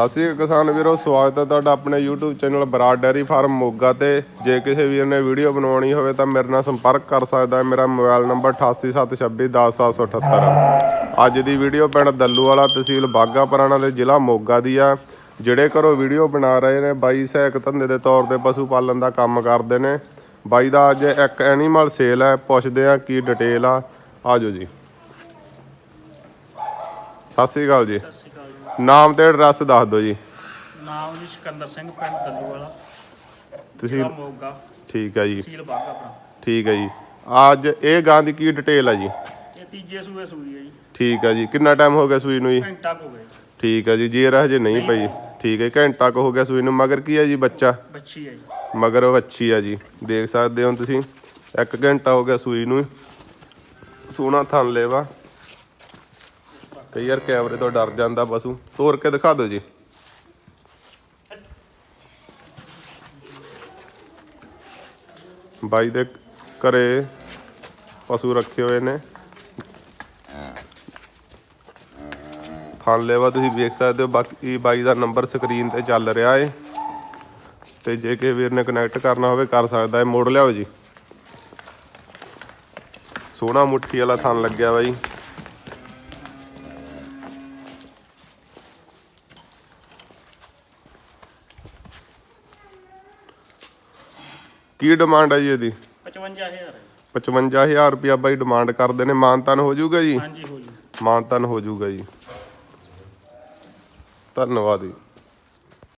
ਸਤਿ ਸ੍ਰੀ ਅਕਾਲ ਕਿਸਾਨ ਵੀਰੋ, ਸਵਾਗਤ ਹੈ ਤੁਹਾਡਾ ਆਪਣੇ YouTube channel Brar dairy farm Moga ਤੇ। ਜੇ ਕਿਸੇ ਵੀਰ ਨੇ ਵੀਡੀਓ ਬਣਾਉਣੀ ਹੋਵੇ ਤਾਂ ਮੇਰੇ ਨਾਲ ਸੰਪਰਕ ਕਰ ਸਕਦਾ ਹੈ। ਮੇਰਾ ਮੋਬਾਈਲ ਨੰਬਰ 8876210778 ਅੱਜ ਦੀ ਵੀਡੀਓ ਪਿੰਡ ਦੱਲੂ ਵਾਲਾ ਤਹਿਸੀਲ ਬਾਗਾ ਪੁਰਾਣਾ ਦੇ ਜ਼ਿਲ੍ਹਾ ਮੋਗਾ ਦੀ ਆ। ਜਿਹੜੇ ਘਰੋਂ ਵੀਡੀਓ ਬਣਾ ਰਹੇ ਨੇ, ਬਾਈ ਸਹਾਇਕ ਧੰਦੇ ਦੇ ਤੌਰ ਤੇ ਪਸ਼ੂ ਪਾਲਣ ਦਾ ਕੰਮ ਕਰਦੇ ਨੇ। ਬਾਈ ਦਾ ਅੱਜ ਇੱਕ ਐਨੀਮਲ ਸੇਲ ਹੈ। ਪੁੱਛਦੇ ਆ ਕੀ ਡਿਟੇਲ ਆ। ਆਜੋ ਜੀ। ਸਤਿ ਸ਼੍ਰੀ ਅਕਾਲ ਜੀ। ਨਾਮ ਤੇ ਐਡਰੈਸ ਦੱਸ ਦਿਓ ਜੀ। ਨਾਮ ਜੀ ਸਿਕੰਦਰ ਸਿੰਘ ਪਿੰਡ ਦੱਲੂ ਵਾਲਾ। ਤੁਸੀਂ ਜ਼ਿਲ੍ਹਾ ਮੋਗਾ। ਠੀਕ ਹੈ ਜੀ। ਤਹਿਸੀਲ ਬਾਗਾ ਆਪਣਾ। ਠੀਕ ਹੈ ਜੀ। ਅੱਜ ਇਹ ਗਾਂ ਦੀ ਕੀ ਡਿਟੇਲ ਹੈ ਜੀ? ਇਹ ਤੀਜੇ ਸੂਏ ਸੂਈ ਹੈ ਜੀ। ਠੀਕ ਹੈ ਜੀ। ਕਿੰਨਾ ਟਾਈਮ ਹੋ ਗਿਆ ਸੂਈ ਨੂੰ ਜੀ? ਘੰਟਾ ਕੁ ਹੋ ਗਿਆ। ਜੀ। ਠੀਕ ਹੈ ਜੀ। ਜੇਰ ਹਜੇ ਨਹੀਂ ਪਈ। ਠੀਕ ਹੈ ਘੰਟਾ ਕੁ ਹੋ ਗਿਆ ਸੂਈ ਨੂੰ। ਮਗਰ ਕੀ ਹੈ ਜੀ ਬੱਚਾ? ਬੱਚੀ ਹੈ ਜੀ। ਮਗਰ ਵੱਛੀ ਹੈ ਜੀ। ਦੇਖ ਸਕਦੇ ਹੋ ਤੁਸੀਂ। ਇੱਕ ਘੰਟਾ ਹੋ ਗਿਆ ਸੂਈ ਨੂੰ। ਸੋਹਣਾ ਥਣ ਲੈਵਾ। ਕਈ ਯਾਰ ਕੈਮਰੇ ਤੋਂ ਡਰ ਜਾਂਦਾ ਪਸ਼ੂ। ਤੋਰ ਕੇ ਦਿਖਾ ਦਿਓ ਜੀ। ਬਾਈ ਦੇ ਘਰੇ ਪਸ਼ੂ ਰੱਖੇ ਹੋਏ ਨੇ। ਥਣ ਲੈਵਾ ਤੁਸੀਂ ਵੇਖ ਸਕਦੇ ਹੋ, ਬਾਕੀ ਬਾਈ ਦਾ ਨੰਬਰ ਸਕਰੀਨ ਤੇ ਚੱਲ ਰਿਹਾ ਏ। ਤੇ ਜੇ ਕਿਸੇ ਵੀਰ ਨੇ ਕਨੈਕਟ ਕਰਨਾ ਹੋਵੇ, ਕਰ ਸਕਦਾ ਹੈ ਮੋੜ ਲਿਆਓ ਜੀ। ਸੋਹਣਾ ਮੁੱਠੀ ਵਾਲਾ ਥਣ ਲੱਗਿਆ ਬਾਈ। ਕੀ ਡਿਮਾਂਡ ਹੈ ਜੀ ਇਹਦੀ? 55000 ਹੈ 55000 ਰੁਪਇਆ ਬਾਈ ਡਿਮਾਂਡ ਕਰਦੇ ਨੇ। ਮਾਨਤਨ ਹੋ ਜਾਊਗਾ ਜੀ? ਹਾਂਜੀ ਹੋ ਜੀ। ਮਾਨਤਨ ਹੋ ਜਾਊਗਾ ਜੀ। ਧੰਨਵਾਦ ਜੀ।